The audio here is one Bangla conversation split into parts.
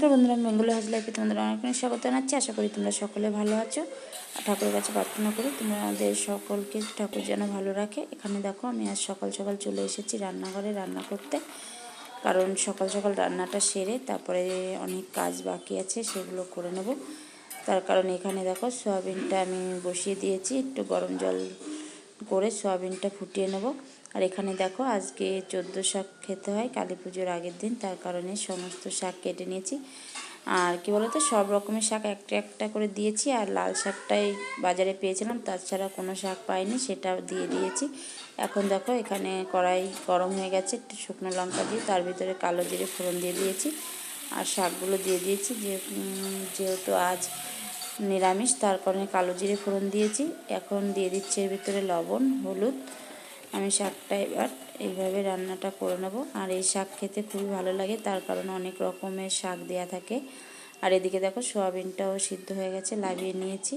নমস্কার বন্ধুরা বেঙ্গলি হাউস লাইফে তোমাদের অনেক অনেক স্বাগত জানাচ্ছি। আশা করি তোমরা সকলে ভালো আছো। ঠাকুরের কাছে প্রার্থনা করি তোমাদের সকলকে ঠাকুর যেন ভালো রাখে। এখানে দেখো, আমি আজ সকাল সকাল চলে এসেছি রান্নাঘরে রান্না করতে। কারণ সকাল সকাল রান্নাটা সেরে তারপরে অনেক কাজ বাকি আছে, সেগুলো করে নেব। তার কারণ এখানে দেখো, সয়াবিনটা আমি বসিয়ে দিয়েছি। একটু গরম জল করে সয়াবিনটা ফুটিয়ে নেব। আর এখানে দেখো, আজকে চোদ্দ শাক খেতে হয়, কালী পুজোর আগের দিন, তার কারণে সমস্ত শাক কেটে নিয়েছি। আর কি বলতো, সব রকমের শাক একটা একটা করে দিয়েছি, আর লাল শাকটাই বাজারে পেয়েছিলাম, তাছাড়া কোনো শাক পাইনি, সেটাও দিয়ে দিয়েছি। এখন দেখো, এখানে কড়াই গরম হয়ে গেছে, একটু শুকনো লঙ্কা দিয়ে, তার ভিতরে কালো জিরে ফোড়ন দিয়ে দিয়েছি, আর শাকগুলো দিয়ে দিয়েছি, যে যেহেতু আজ নিরামিষ, তার কারণে কালো জিরে ফোড়ন দিয়েছি। এখন দিয়ে দিচ্ছি এর ভিতরে লবণ, হলুদ আমি শাকটা এবার এইভাবে রান্নাটা করে নেব। আর এই শাক খেতে খুবই ভালো লাগে, তার কারণে অনেক রকমের শাক দেয়া থাকে। আর এদিকে দেখো সোয়াবিনটাও সিদ্ধ হয়ে গেছে, লাগিয়ে নিয়েছি।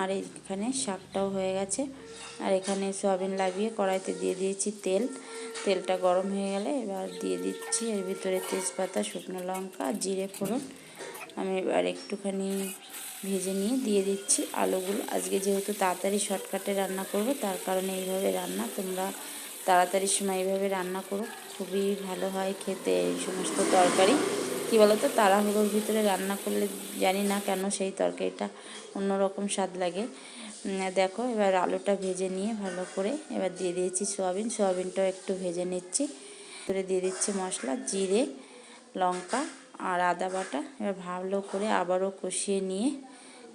আর এখানে শাকটাও হয়ে গেছে। আর এখানে সোয়াবিন লাগিয়ে কড়াইতে দিয়ে দিয়েছি তেল। তেলটা গরম হয়ে গেলে এবার দিয়ে দিচ্ছি এর ভিতরে তেজপাতা, শুকনো লঙ্কা, জিরে ফোড়ন। আমি এবার একটুখানি ভেজে নিয়ে দিয়ে দিচ্ছি আলুগুলো। আজকে যেহেতু তাড়াতাড়ি শর্টকাটে রান্না করব, তার কারণে এইভাবে রান্না, তোমরা তাড়াতাড়ির সময় এইভাবে রান্না করো। খুবই ভালো হয় খেতে এই সমস্ত তরকারি। কী বলতো, তাড়াহুড়োর ভিতরে রান্না করলে জানি না কেন সেই তরকারিটা অন্যরকম স্বাদ লাগে। দেখো, এবার আলুটা ভেজে নিয়ে ভালো করে এবার দিয়ে দিয়েছি সোয়াবিন। সোয়াবিনটাও একটু ভেজে নিচ্ছি। করে দিয়ে দিচ্ছি মশলা, জিরে, লঙ্কা আর আদা বাটা এবার ভালো করে আবারও কষিয়ে নিয়ে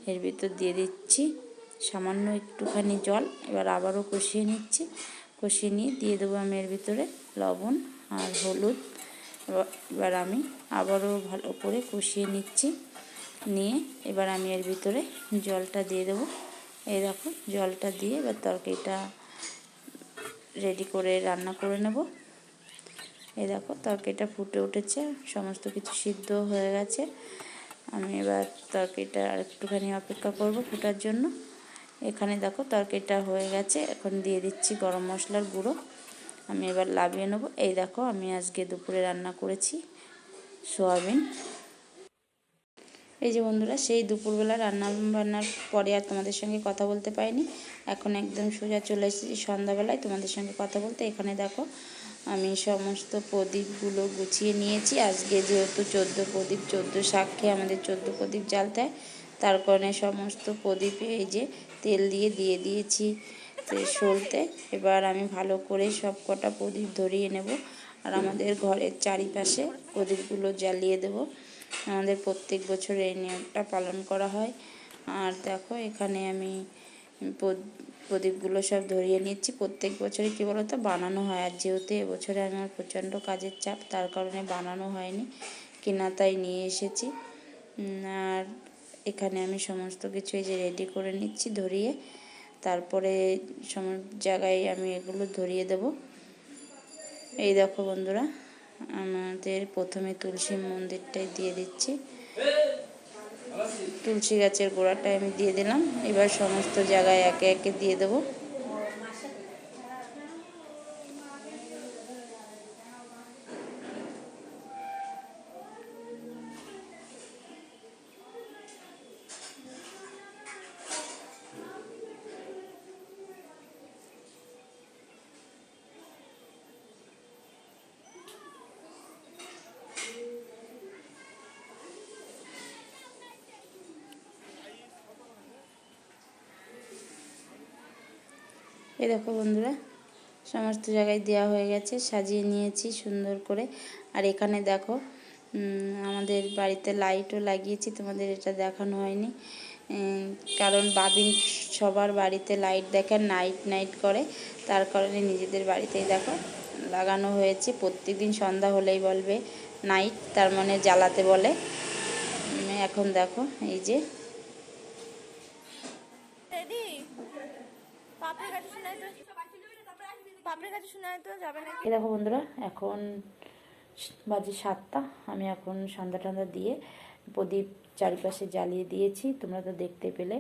এর ভিতর দিয়ে দিচ্ছি সামান্য একটুখানি জল। এবার আবারও কষিয়ে নিচ্ছি। কষিয়ে নিয়ে দিয়ে দেবো আমি এর ভিতরে লবণ আর হলুদ। এবার আমি আবারও ভালো করে কষিয়ে নিচ্ছি। নিয়ে এবার আমি এর ভিতরে জলটা দিয়ে দেবো। এই দেখো, জলটা দিয়ে এবার তরকারিটা রেডি করে রান্না করে নেব। এই দেখো, তরকারিটা ফুটে উঠেছে, সমস্ত কিছু সিদ্ধ হয়ে গেছে। আমি এবার তরকারিটা একটুখানি অপেক্ষা করব ফোটার জন্য। এখানে দেখো, তরকারিটা হয়ে গেছে, এখন দিয়ে দিচ্ছি গরম মশলার গুঁড়ো। আমি এবার লাভিয়ে নেব। এই দেখো, আমি আজকে দুপুরে রান্না করেছি সোয়াবিন। এই যে বন্ধুরা, সেই দুপুরবেলা রান্না বান্নার পরে আর তোমাদের সঙ্গে কথা বলতে পারিনি। এখন একদম সোজা চলে এসেছি সন্ধ্যাবেলায় তোমাদের সঙ্গে কথা বলতে। এখানে দেখো আমি সমস্ত প্রদীপগুলো গুছিয়ে নিয়েছি। আজকে যেহেতু চোদ্দ প্রদীপ, চোদ্দ সাক্ষী আমাদের চোদ্দ প্রদীপ জ্বালতে তার কারণে সমস্ত প্রদীপে এই যে তেল দিয়ে দিয়ে দিয়েছি সলতে। এবার আমি ভালো করে সব কটা প্রদীপ ধরিয়ে নেব আর আমাদের ঘরের চারিপাশে প্রদীপগুলো জ্বালিয়ে দেব। আমাদের প্রত্যেক বছর এই নিয়মটা পালন করা হয়। আর দেখো এখানে আমি প্রদীপগুলো সব ধরিয়ে নিচ্ছি। প্রত্যেক বছরই কী বলতো, বানানো হয়। আর যেহেতু এবছরে আমার প্রচণ্ড কাজের চাপ, তার কারণে বানানো হয়নি। কেনা তাই নিয়ে এসেছি। আর এখানে আমি সমস্ত কিছু এই যে রেডি করে নিচ্ছি, ধরিয়ে। তারপরে সম, জায়গায় আমি এগুলো ধরিয়ে দেব। এই দেখো বন্ধুরা, আমাদের প্রথমে তুলসী মন্দিরটাই দিয়ে দিচ্ছি। তুলসী গাছের গোড়াটা আমি দিয়ে দিলাম। এবার সমস্ত জায়গায় একে একে দিয়ে দেবো। এই দেখো বন্ধুরা, সমস্ত জায়গায় দেওয়া হয়ে গেছে, সাজিয়ে নিয়েছি সুন্দর করে। আর এখানে দেখো আমাদের বাড়িতে লাইটও লাগিয়েছি, তোমাদের এটা দেখানো হয়নি। কারণ বাবিন সবার বাড়িতে লাইট দেখে, নাইট নাইট করে, তার কারণে নিজেদের বাড়িতেই দেখো লাগানো হয়েছে। প্রত্যেক দিন সন্ধ্যা হলেই বলবে নাইট, তার মানে জ্বালাতে বলে। এখন দেখো, এই যে দেখো বন্ধুরা, এখন বাজে সাতটা। আমি এখন সন্ধ্যা টন্ধা দিয়ে প্রদীপ চারিপাশে জ্বালিয়ে দিয়েছি। তোমরা তো দেখতে পেলে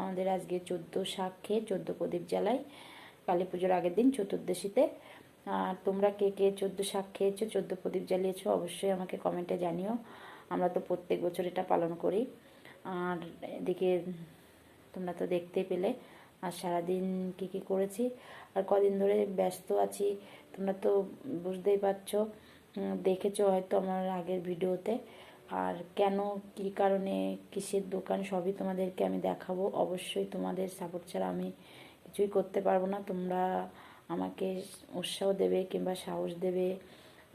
আমাদের আজকে চোদ্দ শাক খেয়ে চোদ্দ প্রদীপ জ্বালাই। কালী পুজোর আগের দিন চতুর্দশীতে। আর তোমরা কে কে চোদ্দ শাক খেয়েছো, চোদ্দ প্রদীপ জ্বালিয়েছো অবশ্যই আমাকে কমেন্টে জানিও। আমরা তো প্রত্যেক বছর এটা পালন করি। আর এদিকে তোমরা তো দেখতেই পেলে আর সারাদিন কী কী করেছি? আর কদিন ধরে ব্যস্ত আছি। তোমরা তো বুঝতেই পারছ দেখেছ হয়তো আমার আগের ভিডিওতে। আর কেন, কী কারণে, কিসের দোকান, সবই তোমাদেরকে আমি দেখাবো। অবশ্যই তোমাদের সাপোর্ট ছাড়া আমি কিছুই করতে পারব না। তোমরা আমাকে উৎসাহ দেবে কিংবা সাহস দেবে।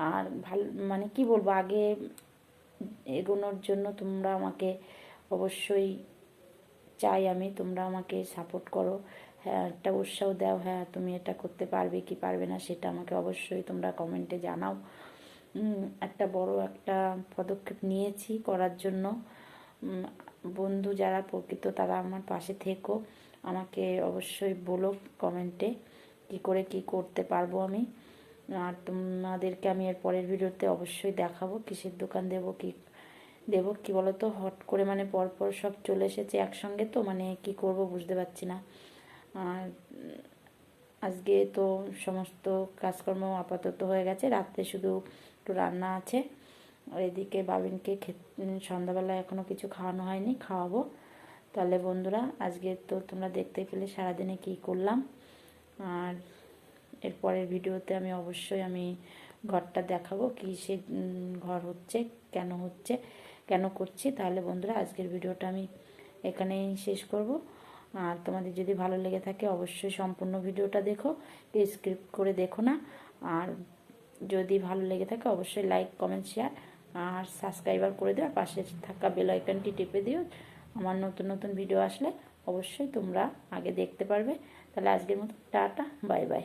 আর ভালো মানে কি বলব, আগে এগোনোর জন্য তোমরা আমাকে অবশ্যই চাই আমি, তোমরা আমাকে সাপোর্ট করো। হ্যাঁ একটা উৎসাহ দাও হ্যাঁ তুমি এটা করতে পারবে কি পারবে না সেটা আমাকে অবশ্যই তোমরা কমেন্টে জানাও। একটা বড় একটা পদক্ষেপ নিয়েছি করার জন্য। বন্ধু যারা প্রকৃত তারা আমার পাশে থেকো, আমাকে অবশ্যই বলো কমেন্টে কি করে কি করতে পারব আমি। আর তোমাদেরকে আমি এর পরের ভিডিওতে অবশ্যই দেখাবো, কিসের দোকান দেবো, কি দেবো কি বলো তো হট করে মানে পরপর সব চলে এসেছে একসঙ্গে তো মানে কি করব বুঝতে পারছি না। আর আজকে তো সমস্ত কাজকর্ম আপাতত হয়ে গেছে, রাত্রে শুধু একটু রান্না আছে। এদিকে বাবিনকে সন্ধ্যাবেলা এখনও কিছু খাওয়ানো হয়নি, খাওয়াবো। তাহলে বন্ধুরা, আজকে তো তোমরা দেখতে পেলে সারাদিনে কি করলাম। আর এরপরের ভিডিওতে আমি অবশ্যই আমি ঘরটা দেখাবো কি সে ঘর হচ্ছে, কেন হচ্ছে, কেন করছি। তাহলে বন্ধুরা, আজকের ভিডিওটা আমি এখানেই শেষ করব। আর তোমাদের যদি ভালো লেগে থাকে, অবশ্যই সম্পূর্ণ ভিডিওটা দেখো স্ক্রিপ্ট করে দেখো না। আর যদি ভালো লেগে থাকে, অবশ্যই লাইক, কমেন্ট, শেয়ার আর সাবস্ক্রাইবার করে দিও। আর পাশে থাকা বেল আইকনটি টিপে দিও। আমার নতুন নতুন ভিডিও আসলে অবশ্যই তোমরা আগে দেখতে পারবে। তাহলে আজকের মতো, টাটা, বাই বাই।